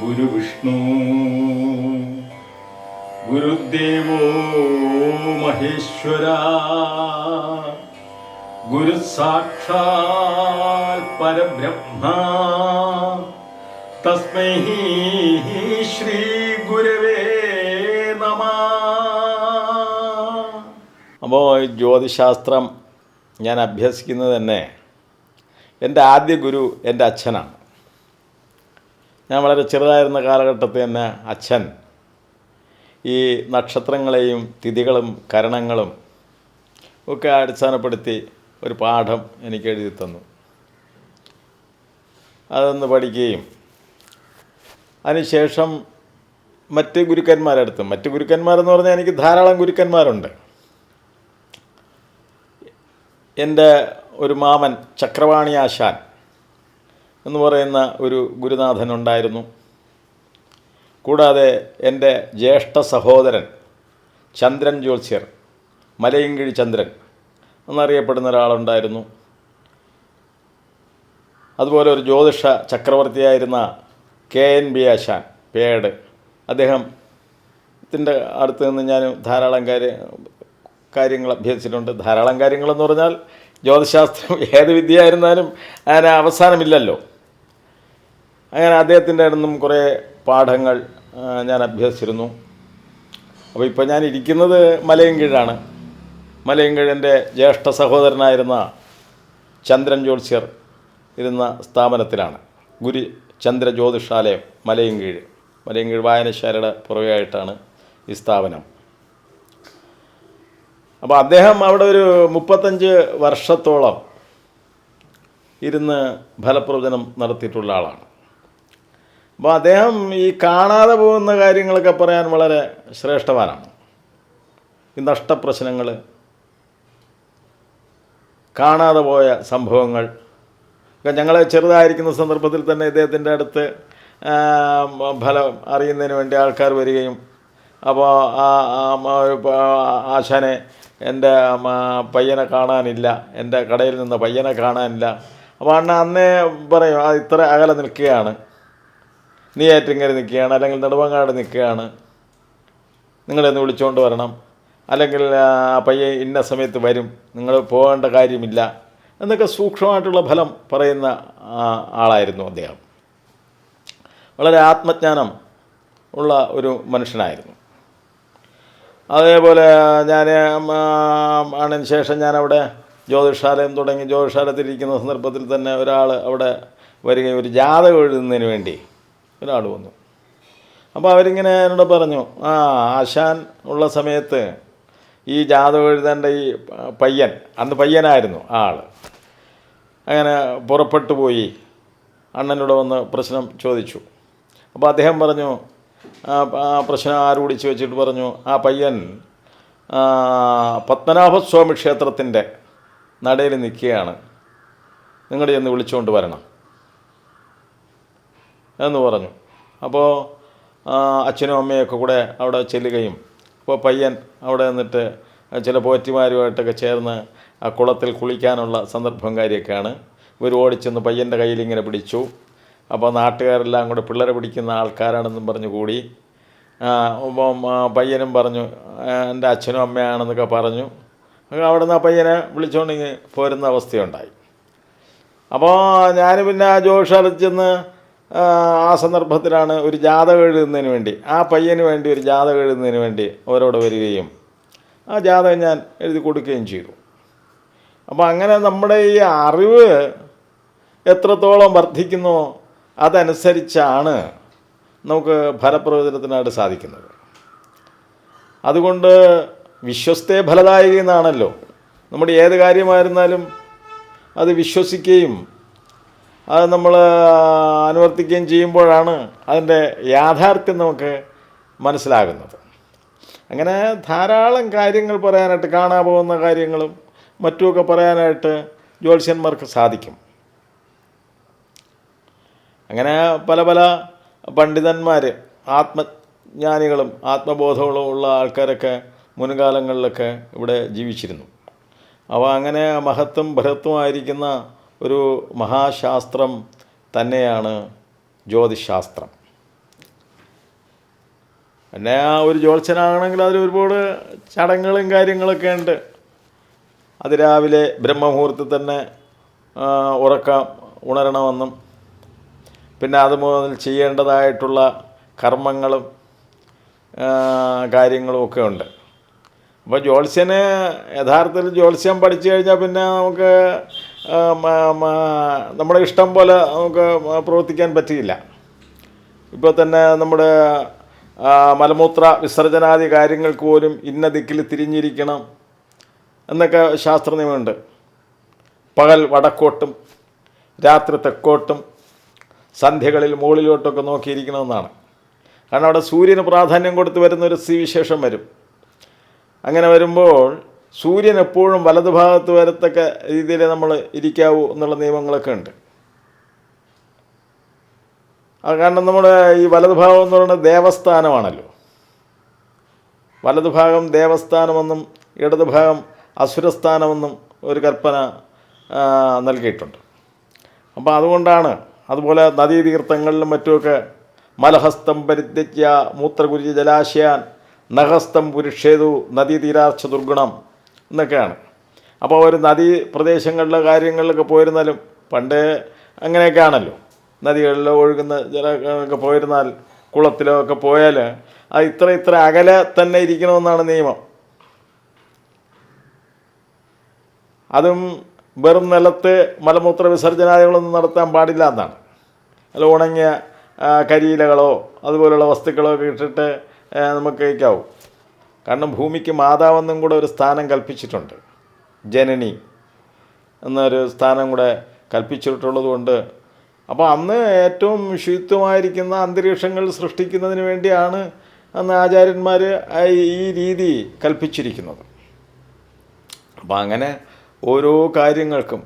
ഗുരുവിഷ്ണു ഗുരുദേവോ മഹേശ്വര ഗുരു സാക്ഷാൽ പരബ്രഹ്മ തസ്മൈ ശ്രീ ഗുരവേ നമ. അപ്പോൾ ജ്യോതിശാസ്ത്രം ഞാൻ അഭ്യസിക്കുന്നത് തന്നെ എന്റെ ആദ്യ ഗുരു എന്റെ അച്ഛനാണ്. ഞാൻ വളരെ ചെറുതായിരുന്ന കാലഘട്ടത്തിൽ തന്നെ അച്ഛൻ ഈ നക്ഷത്രങ്ങളെയും തിഥികളും കരണങ്ങളും ഒക്കെ അടിസ്ഥാനപ്പെടുത്തി ഒരു പാഠം എനിക്ക് എഴുതി തന്നു. അതൊന്ന് പഠിക്കുകയും അതിനുശേഷം മറ്റ് ഗുരുക്കന്മാരടുത്ത് മറ്റ് ഗുരുക്കന്മാരെന്ന് പറഞ്ഞാൽ എനിക്ക് ധാരാളം ഗുരുക്കന്മാരുണ്ട്. എന്റെ ഒരു മാമൻ ചക്രവാണി ആശാൻ എന്ന് പറയുന്ന ഒരു ഗുരുനാഥൻ ഉണ്ടായിരുന്നു കൂടാതെ എന്റെ ജ്യേഷ്ഠ സഹോദരൻ ചന്ദ്രൻ ജ്യോത്സ്യർ മലയങ്കിഴി ചന്ദ്രൻ എന്നറിയപ്പെടുന്ന ഒരാളുണ്ടായിരുന്നു. അതുപോലെ ഒരു ജ്യോതിഷ ചക്രവർത്തിയായിരുന്ന കെ എൻ ബി ആശാൻ പേട്. അദ്ദേഹം ത്തിന്റെ അടുത്ത് നിന്ന് ഞാൻ ധാരാളം കാര്യ കാര്യങ്ങൾ അഭ്യസിച്ചിട്ടുണ്ട്. ധാരാളം കാര്യങ്ങളെന്ന് പറഞ്ഞാൽ ജ്യോതിശാസ്ത്രം ഏത് വിദ്യയായിരുന്നാലും അതിന് അവസാനമില്ലല്ലോ. അങ്ങനെ അദ്ദേഹത്തിന്റെ നിന്നും കുറേ പാഠങ്ങൾ ഞാൻ അഭ്യസിച്ചിരുന്നു. അപ്പോൾ ഇപ്പോൾ ഞാൻ ഇരിക്കുന്നത് മലയൻകീഴാണ് മലയൻകീഴ് എന്റെ ജ്യേഷ്ഠ സഹോദരനായിരുന്ന ചന്ദ്രൻ ജ്യോത്സ്യർ ഇരുന്ന സ്ഥാപനത്തിലാണ്. ഗുരു ചന്ദ്ര ജ്യോതിഷാലയം മലയൻകീഴ് മലയൻകീഴ് വായനശാലയുടെ പുറകെയായിട്ടാണ് ഈ സ്ഥാപനം. അപ്പോൾ അദ്ദേഹം അവിടെ ഒരു മുപ്പത്തഞ്ച് വർഷത്തോളം ഇരുന്ന് ഫലപ്രവചനം നടത്തിയിട്ടുള്ള ആളാണ്. അപ്പോൾ അദ്ദേഹം ഈ കാണാതെ പോകുന്ന കാര്യങ്ങളൊക്കെ പറയാൻ വളരെ ശ്രേഷ്ഠവാനാണ്. ഈ നഷ്ടപ്രശ്നങ്ങൾ കാണാതെ പോയ സംഭവങ്ങൾ ഞങ്ങൾ ചെറുതായിരിക്കുന്ന സന്ദർഭത്തിൽ തന്നെ ഇദ്ദേഹത്തിന്റെ അടുത്ത് ഫലം അറിയുന്നതിന് വേണ്ടി ആൾക്കാർ വരികയും അപ്പോൾ ആശാനെ എന്റെ പയ്യനെ കാണാനില്ല. എന്റെ കടയിൽ നിന്ന് പയ്യനെ കാണാനില്ല. അപ്പോൾ അണ്ണ അന്നേ പറയും ആ ഇത്ര അകലെ നിൽക്കുകയാണ്. നീ ഏറ്റിങ്ങര നിൽക്കുകയാണ്. അല്ലെങ്കിൽ നെടുവങ്ങാട് നിൽക്കുകയാണ്. നിങ്ങളെന്ന് വിളിച്ചുകൊണ്ട് വരണം. അല്ലെങ്കിൽ പയ്യെ ഇന്ന സമയത്ത് വരും. നിങ്ങൾ പോകേണ്ട കാര്യമില്ല. എന്നൊക്കെ സൂക്ഷ്മമായിട്ടുള്ള ഫലം പറയുന്ന ആളായിരുന്നു അദ്ദേഹം. വളരെ ആത്മജ്ഞാനം ഉള്ള ഒരു മനുഷ്യനായിരുന്നു. അതേപോലെ ഞാൻ അതിന് ശേഷം ഞാനവിടെ ജ്യോതിഷാലയം തുടങ്ങി. ജ്യോതിഷാലയത്തിലിരിക്കുന്ന സന്ദർഭത്തിൽ തന്നെ ഒരാൾ അവിടെ വരികയും ഒരു ജാതകം എഴുതുന്നതിന് വേണ്ടി ഒരാൾ വന്നു. അപ്പോൾ അവരിങ്ങനെ എന്നോട് പറഞ്ഞു ആ ആശാൻ ഉള്ള സമയത്ത് ഈ ജാതകം എഴുതേണ്ട ഈ പയ്യൻ അന്ന് പയ്യനായിരുന്നു ആ ആൾ അങ്ങനെ പുറപ്പെട്ടു പോയി. അണ്ണനോട് വന്ന് പ്രശ്നം ചോദിച്ചു. അപ്പോൾ അദ്ദേഹം പറഞ്ഞു പ്രശ്നം ആരോടിച്ച് വെച്ചിട്ട് പറഞ്ഞു? ആ പയ്യൻ പത്മനാഭസ്വാമി ക്ഷേത്രത്തിന്റെ നടയിൽ നിൽക്കുകയാണ്. നിങ്ങളുടെ ചെന്ന് വിളിച്ചുകൊണ്ട് വരണം എന്ന് പറഞ്ഞു. അപ്പോൾ അച്ഛനും അമ്മയൊക്കെ കൂടെ അവിടെ ചെല്ലുകയും അപ്പോൾ പയ്യൻ അവിടെ നിന്നിട്ട് ചില പോറ്റിമാരുമായിട്ടൊക്കെ ചേർന്ന് ആ കുളത്തിൽ കുളിക്കാനുള്ള സന്ദർഭം കാര്യമൊക്കെയാണ്. ഇവർ ഓടിച്ചെന്ന് പയ്യന്റെ കയ്യിൽ ഇങ്ങനെ പിടിച്ചു. അപ്പോൾ നാട്ടുകാരെല്ലാം കൂടെ പിള്ളേരെ പിടിക്കുന്ന ആൾക്കാരാണെന്നും പറഞ്ഞു കൂടി. പയ്യനും പറഞ്ഞു എന്റെ അച്ഛനും അമ്മയാണെന്നൊക്കെ പറഞ്ഞു. അവിടെ നിന്ന് ആ പയ്യനെ വിളിച്ചുകൊണ്ട് പോരുന്ന അവസ്ഥയുണ്ടായി. അപ്പോൾ ഞാൻ പിന്നെ ആ ജോഷാലത്ത് ചെന്ന് ആ, ആ സന്ദർഭത്തിലാണ് ഒരു ജാതകം എഴുതുന്നതിന് വേണ്ടി ആ പയ്യന് വേണ്ടി ഒരു ജാതകം എഴുതുന്നതിന് വേണ്ടി അവരോട് വരികയും ആ ജാതകം ഞാൻ എഴുതി കൊടുക്കുകയും ചെയ്തു. അപ്പോൾ അങ്ങനെ നമ്മുടെ ഈ അറിവ് എത്രത്തോളം വർദ്ധിക്കുന്നോ അതനുസരിച്ചാണ് നമുക്ക് ഫലപ്രവചനത്തിനായിട്ട് സാധിക്കുന്നത്. അതുകൊണ്ട് വിശ്വസ്തേ ഫലദായക എന്നാണല്ലോ. നമ്മുടെ ഏത് കാര്യമായിരുന്നാലും അത് വിശ്വസിക്കുകയും അത് നമ്മൾ അനുവർത്തിക്കുകയും ചെയ്യുമ്പോഴാണ് അതിന്റെ യാഥാർത്ഥ്യം നമുക്ക് മനസ്സിലാകുന്നത്. അങ്ങനെ ധാരാളം കാര്യങ്ങൾ പറയാനായിട്ട് കാണാൻ പോകുന്ന കാര്യങ്ങളും മറ്റുമൊക്കെ പറയാനായിട്ട് ജ്യോത്സ്യന്മാർക്ക് സാധിക്കും. അങ്ങനെ പല പല പണ്ഡിതന്മാർ ആത്മജ്ഞാനികളും ആത്മബോധമുള്ള ആൾക്കാരൊക്കെ മുൻകാലങ്ങളിലൊക്കെ ഇവിടെ ജീവിച്ചിരുന്നു. അപ്പോൾ അങ്ങനെ മഹത്വം ബൃഹത്വമായിരിക്കുന്ന ഒരു മഹാശാസ്ത്രം തന്നെയാണ് ജ്യോതിശാസ്ത്രം. പിന്നെ ആ ഒരു ജ്യോത്സനാണെങ്കിൽ അതിൽ ഒരുപാട് ചടങ്ങുകളും കാര്യങ്ങളൊക്കെ ഉണ്ട്. അതിരാവിലെ ബ്രഹ്മമുഹൂർത്തത്തിൽ തന്നെ ഉറക്കം ഉണരണമെന്നും പിന്നെ അത് മുതൽ ചെയ്യേണ്ടതായിട്ടുള്ള കർമ്മങ്ങളും കാര്യങ്ങളും ഒക്കെ ഉണ്ട്. അപ്പോൾ ജ്യോത്സ്യന് യഥാർത്ഥത്തിൽ ജ്യോത്സ്യം പഠിച്ചു കഴിഞ്ഞാൽ പിന്നെ നമുക്ക് നമ്മുടെ ഇഷ്ടം പോലെ നമുക്ക് പ്രവർത്തിക്കാൻ പറ്റിയില്ല. ഇപ്പോൾ തന്നെ നമ്മുടെ മലമൂത്ര വിസർജനാദി കാര്യങ്ങൾക്ക് പോലും ഇന്ന ദിക്കിൽ തിരിഞ്ഞിരിക്കണം എന്നൊക്കെ ശാസ്ത്ര നിയമമുണ്ട് പകൽ വടക്കോട്ടും രാത്രി തെക്കോട്ടും സന്ധ്യകളിൽ മുകളിലോട്ടൊക്കെ നോക്കിയിരിക്കണമെന്നാണ്. കാരണം അവിടെ സൂര്യന് പ്രാധാന്യം കൊടുത്ത് വരുന്ന ഒരു സ്ഥിതിവിശേഷം വരും. അങ്ങനെ വരുമ്പോൾ സൂര്യൻ എപ്പോഴും വലതുഭാഗത്ത് വരത്തക്ക രീതിയിൽ നമ്മൾ ഇരിക്കാവൂ എന്നുള്ള നിയമങ്ങളൊക്കെ ഉണ്ട്. കാരണം നമ്മുടെ ഈ വലതുഭാഗം എന്ന് പറയുന്നത് ദേവസ്ഥാനമാണല്ലോ. വലതുഭാഗം ദേവസ്ഥാനമെന്നും ഇടതുഭാഗം അസുരസ്ഥാനമെന്നും ഒരു കൽപ്പന നൽകിയിട്ടുണ്ട്. അപ്പോൾ അതുകൊണ്ടാണ് അതുപോലെ നദീതീർത്ഥങ്ങളിലും മറ്റുമൊക്കെ മലഹസ്തം പരിത്യജ്യ മൂത്രകുരി ജലാശയാൻ നഹസ്തം പുരുഷേതു നദീതീരാർച്ച ദുർഗുണം എന്നൊക്കെയാണ്. അപ്പോൾ ഒരു നദീ പ്രദേശങ്ങളിലെ കാര്യങ്ങളിലൊക്കെ പോയിരുന്നാലും പണ്ട് അങ്ങനെയൊക്കെ ആണല്ലോ നദികളിലോ ഒഴുകുന്ന ജലൊക്കെ പോയിരുന്നാൽ കുളത്തിലോ ഒക്കെ പോയാൽ അത് ഇത്ര ഇത്ര അകലെ തന്നെ ഇരിക്കണമെന്നാണ് നിയമം. അതും വെറും നിലത്ത് മലമൂത്ര വിസർജനാദികളൊന്നും നടത്താൻ പാടില്ല എന്നാണ്. അല്ല ഉണങ്ങിയ കരിയിലകളോ അതുപോലുള്ള വസ്തുക്കളോ ഒക്കെ ഇട്ടിട്ട് നമുക്ക് കഴിക്കാവൂ. കാരണം ഭൂമിക്ക് മാതാവെന്നും കൂടെ ഒരു സ്ഥാനം കൽപ്പിച്ചിട്ടുണ്ട്. ജനനി എന്നൊരു സ്ഥാനം കൂടെ കൽപ്പിച്ചിട്ടുള്ളത് കൊണ്ട്. അപ്പോൾ അന്ന് ഏറ്റവും ശുചിത്വമായിരിക്കുന്ന അന്തരീക്ഷങ്ങൾ സൃഷ്ടിക്കുന്നതിന് വേണ്ടിയാണ് അന്ന് ആചാര്യന്മാർ ഈ രീതി കൽപ്പിച്ചിരിക്കുന്നത്. അപ്പം അങ്ങനെ ഓരോ കാര്യങ്ങൾക്കും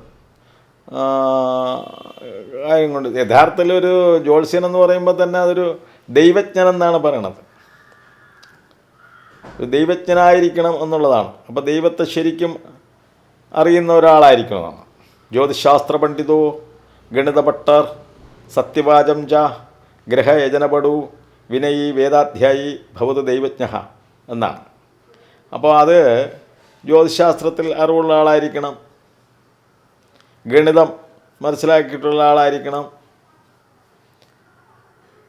കാര്യം കൊണ്ട് യഥാർത്ഥത്തിൽ ഒരു ജ്യോത്സ്യൻ എന്ന് പറയുമ്പോൾ തന്നെ അതൊരു ദൈവജ്ഞൻ എന്നാണ് പറയണത്. ഒരു ദൈവജ്ഞനായിരിക്കണം എന്നുള്ളതാണ്. അപ്പോൾ ദൈവത്തെ ശരിക്കും അറിയുന്ന ഒരാളായിരിക്കണമെന്നാണ് ജ്യോതിശാസ്ത്ര പണ്ഡിതോ ഗണിതഭട്ടർ സത്യവാചം ച ഗ്രഹയജനപടു വിനയി വേദാധ്യായി ഭവത് ദൈവജ്ഞ എന്നാണ്. അപ്പോൾ അത് ജ്യോതിശാസ്ത്രത്തിൽ അറിവുള്ള ആളായിരിക്കണം. ഗണിതം മനസ്സിലാക്കിയിട്ടുള്ള ആളായിരിക്കണം.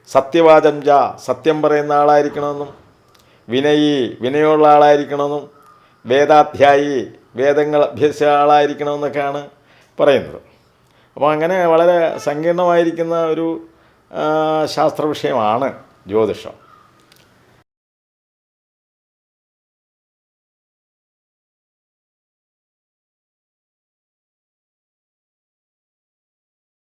സത്യവാചം ജ സത്യം പറയുന്ന ആളായിരിക്കണമെന്നും വിനയി വിനയമുള്ള ആളായിരിക്കണമെന്നും വേദാധ്യായി വേദങ്ങൾ അഭ്യസിച്ച ആളായിരിക്കണമെന്നൊക്കെയാണ് പറയുന്നത്. അപ്പോൾ അങ്ങനെ വളരെ സങ്കീർണമായിരിക്കുന്ന ഒരു ശാസ്ത്ര വിഷയമാണ് ജ്യോതിഷം.